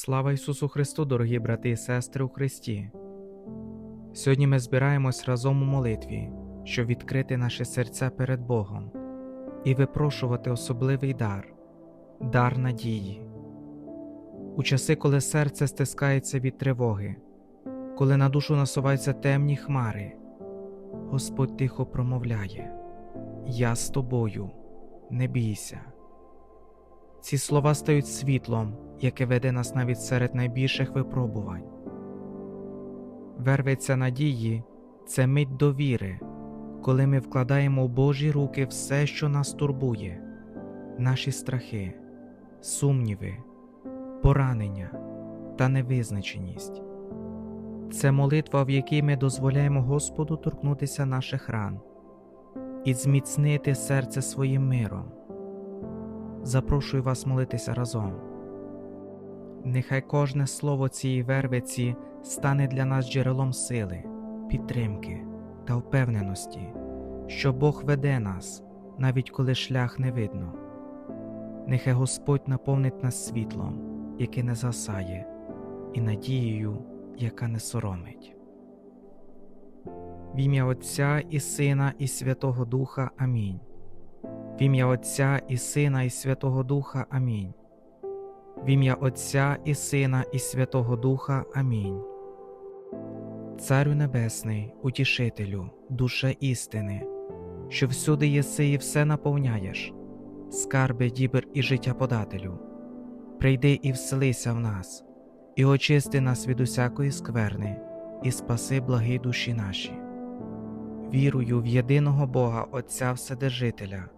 Слава Ісусу Христу, дорогі брати і сестри у Христі! Сьогодні ми збираємось разом у молитві, щоб відкрити наші серця перед Богом і випрошувати особливий дар дар надії. У часи, коли серце стискається від тривоги, коли на душу насуваються темні хмари, Господь тихо промовляє: Я з тобою, не бійся. Ці слова стають світлом, яке веде нас навіть серед найбільших випробувань. Верветься надії це мить довіри, коли ми вкладаємо в Божі руки все, що нас турбує, наші страхи, сумніви, поранення та невизначеність. Це молитва, в якій ми дозволяємо Господу торкнутися наших ран і зміцнити серце своїм миром. Запрошую вас молитися разом. Нехай кожне слово цієї вервиці стане для нас джерелом сили, підтримки та впевненості, що Бог веде нас, навіть коли шлях не видно. Нехай Господь наповнить нас світлом, яке не засає, і надією, яка не соромить. В ім'я Отця і Сина, і Святого Духа Амінь. В ім'я Отця і Сина, і Святого Духа Амінь. В ім'я Отця і Сина, і Святого Духа Амінь. Царю Небесний, утішителю, душе істини, що всюди єси і все наповняєш, скарби, дібер і життя подателю. Прийди і вселися в нас, і очисти нас від усякої скверни, і спаси благі душі наші. Вірую в єдиного Бога Отця Вседержителя.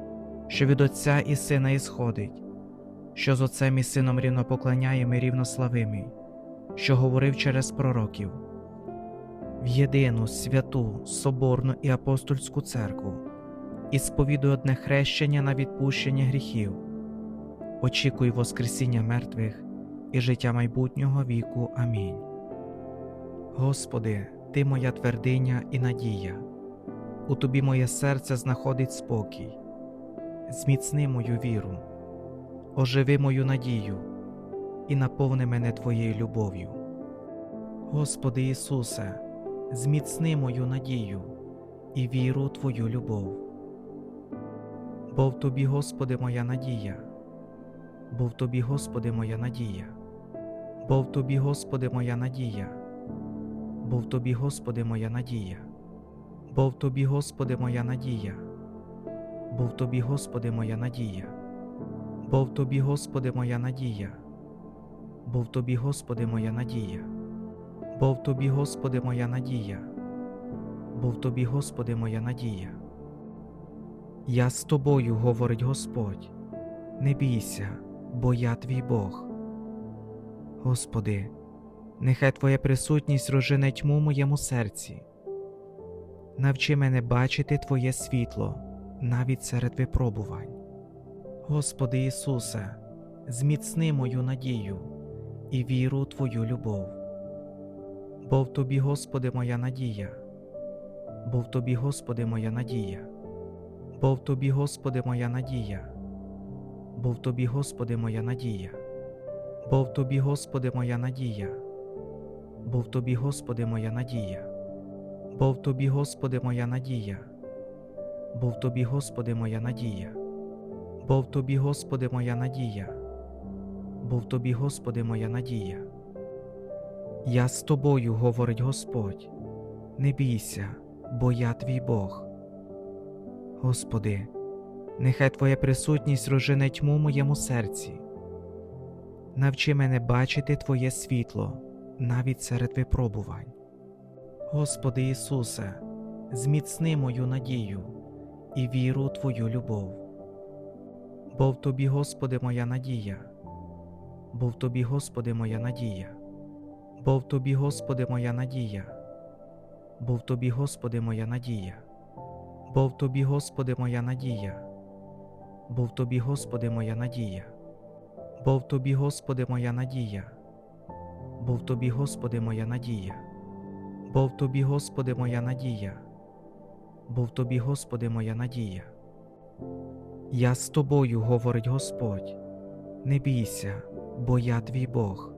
що від Отця і Сина ісходить, що з Отцем і Сином рівно поклоняємо і рівнославимий, що говорив через пророків, в єдину святу, соборну і апостольську церкву, і сповідуй одне хрещення на відпущення гріхів, очікуй Воскресіння мертвих і життя майбутнього віку. Амінь. Господи, Ти моя твердиня і надія, у Тобі моє серце знаходить спокій зміцни мою віру, оживи мою надію і наповни мене Твоєю любов'ю. Господи Ісусе, зміцни мою надію і віру Твою любов. Бо в Тобі, Господи, моя надія, бо в Тобі, Господи, моя надія, бо в Тобі, Господи, моя надія, бо в Тобі, Господи, моя надія, бо в Тобі, Господи, моя надія бо в Тобі, Господи, моя надія, бо в Тобі, Господи, моя надія, бо в Тобі, Господи, моя надія, бо в Тобі, Господи, моя надія, бо в Тобі, Господи, моя надія. Я з тобою, говорить Господь, не бійся, бо я твій Бог. Господи, нехай Твоя присутність розжене тьму моєму серці. Навчи мене бачити Твоє світло навіть серед випробувань. Господи Ісусе, зміцни мою надію і віру у Твою любов. Бо в Тобі, Господи, моя надія, бо в Тобі, Господи, моя надія, бо в Тобі, Господи, моя надія, бо в Тобі, Господи, моя надія, бо в Тобі, Господи, моя надія, бо в Тобі, Господи, моя надія, бо в Тобі, Господи, моя надія бо в Тобі, Господи, моя надія, бо в Тобі, Господи, моя надія, бо в Тобі, Господи, моя надія, Я з тобою, говорить Господь. Не бійся, бо я твій Бог. Господи, нехай Твоя присутність розжене тьму моєму серці. Навчи мене бачити Твоє світло навіть серед випробувань. Господи Ісусе, зміцни мою надію і віру у Твою любов. Бо в Тобі, Господи, моя надія, бо в Тобі, Господи, моя надія, бо в Тобі, Господи, моя надія, бо в Тобі, Господи, моя надія, бо в Тобі, Господи, моя надія, бо в Тобі, Господи, моя надія, бо в Тобі, Господи, моя надія, бо в Тобі, Господи, моя надія, бо в Тобі, Господи, моя надія, бо в Тобі, Господи, моя надія. Я з тобою, говорить Господь, не бійся, бо я твій Бог.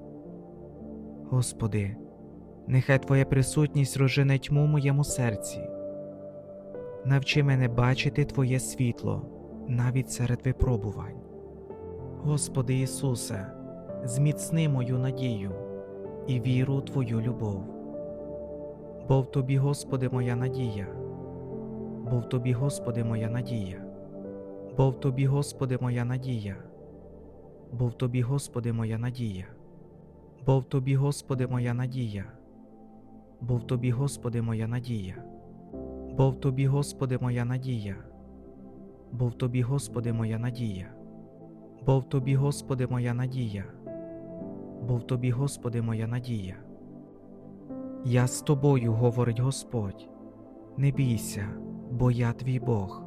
Господи, нехай Твоя присутність розжене тьму в моєму серці. Навчи мене бачити Твоє світло навіть серед випробувань. Господи Ісусе, зміцни мою надію і віру у Твою любов. Бо в Тобі, Господи, моя надія, бо в Тобі, Господи, моя надія, бо в Тобі, Господи, моя надія, бо в Тобі, Господи, моя надія, бо в Тобі, Господи, моя надія, бо в Тобі, Господи, моя надія, бо в Тобі, Господи, моя надія, бо в Тобі, Господи, моя надія, бо в Тобі, Господи, моя надія, бо в Тобі, Господи, моя надія. Я з тобою, говорить Господь, не бійся, бо я твій Бог.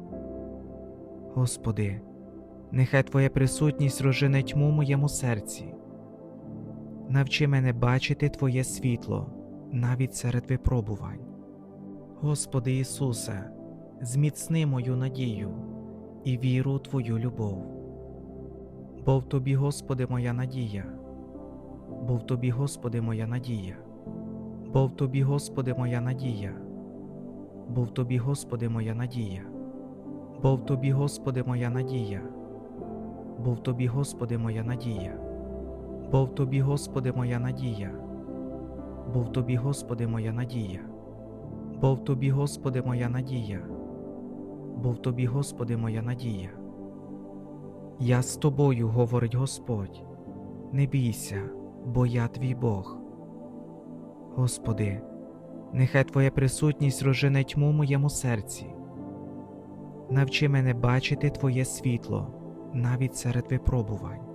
Господи, нехай Твоя присутність розжене тьму моєму серці. Навчи мене бачити Твоє світло навіть серед випробувань. Господи Ісусе, зміцни мою надію і віру у Твою любов. Бо в Тобі, Господи, моя надія, бо в Тобі, Господи, моя надія, бо в Тобі, Господи, моя надія, бо в Тобі, Господи, моя надія, бо в Тобі, Господи, моя надія, бо в Тобі, Господи, моя надія, бо в Тобі, Господи, моя надія, бо в Тобі, Господи, моя надія, бо в Тобі, Господи, моя надія, бо в Тобі, Господи, моя надія. Я з тобою, говорить Господь, не бійся, бо я твій Бог. Господи, нехай Твоя присутність розжене тьму моєму серці. Навчи мене бачити Твоє світло навіть серед випробувань.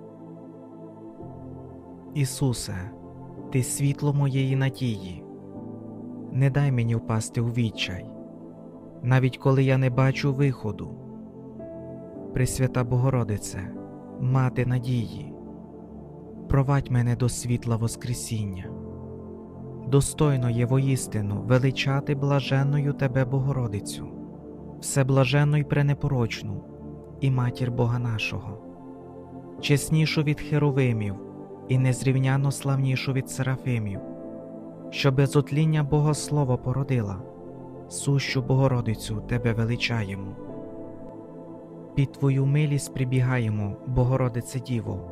Ісусе, Ти світло моєї надії. Не дай мені впасти у відчай, навіть коли я не бачу виходу. Пресвята Богородице, Мати надії, провадь мене до світла Воскресіння. Достойно є воістину величати блаженною Тебе, Богородицю, всеблаженну й пренепорочну, і матір Бога нашого, чеснішу від херовимів і незрівняно славнішу від серафимів, що без отління Богослова породила, сущу Богородицю Тебе величаємо. Під Твою милість прибігаємо, Богородице Діво,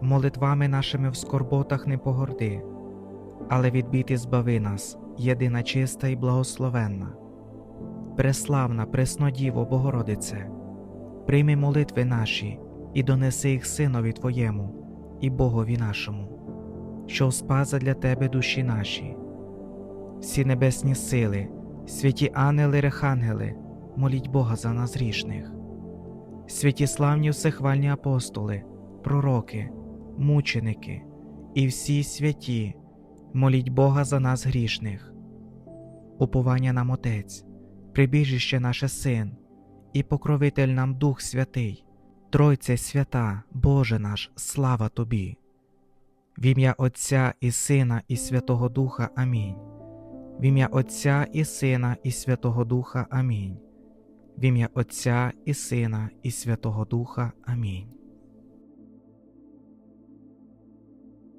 молитвами нашими в скорботах не погорди, але відбити збави нас, єдина чиста і благословенна. Преславна, преснодіво, Богородице, прийми молитви наші і донеси їх Синові Твоєму і Богові нашому, що спаза для Тебе душі наші. Всі небесні сили, святі ангели, рехангели, моліть Бога за нас грішних. Святі славні всехвальні апостоли, пророки, мученики і всі святі, моліть Бога за нас грішних. Уповання нам Отець, прибіжище наше Син, і покровитель нам Дух Святий, Тройце свята, Боже наш, слава Тобі. В ім'я Отця і Сина, і Святого Духа Амінь. В ім'я Отця і Сина, і Святого Духа Амінь. В ім'я Отця і Сина, і Святого Духа. Амінь.